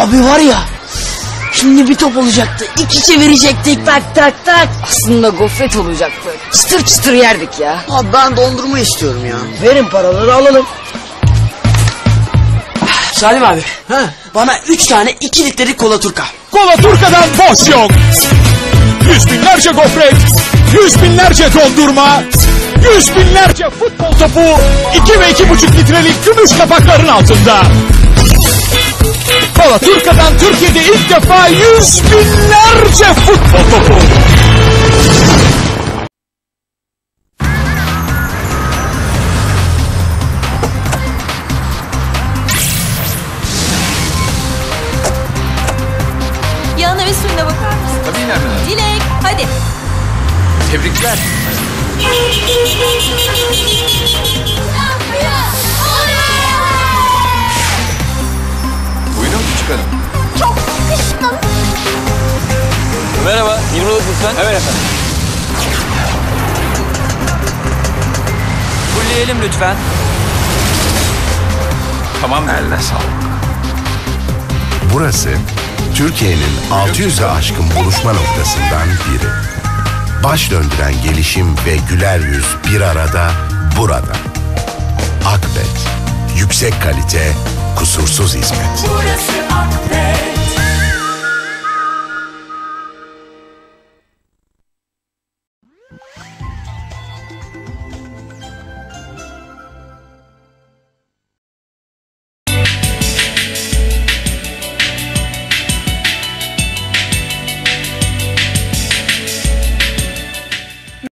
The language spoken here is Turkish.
Abi var ya. Şimdi bir top olacaktı. iki çevirecektik. Tak tak tak. Aslında gofret olacaktı. Çıtır çıtır yerdik ya. Abi ben dondurma istiyorum ya. Verin paraları alalım. Salim abi. Ha. Bana üç tane iki litrelik kola turka. Kola Turka'dan boş yok. Yüz binlerce gofret, yüz binlerce dondurma, yüz binlerce futbol topu, iki ve iki buçuk litrelik gümüş kapakların altında. Kola Turka'dan Türkiye'de ilk defa yüz binlerce futbol topu. Yağına ve suyuna bakar mısın? Tabii Nermin Hanım. Dilek hadi. Tebrikler. Sıkıştım. Merhaba. 20 liralık lütfen. Evet efendim. Fulleyelim lütfen. Tamam. Elle sağlık. Burası Türkiye'nin 600'e aşkın buluşma noktasından biri. Baş döndüren gelişim ve güler yüz bir arada burada. Akbet. Yüksek kalite, kusursuz hizmet. Burası.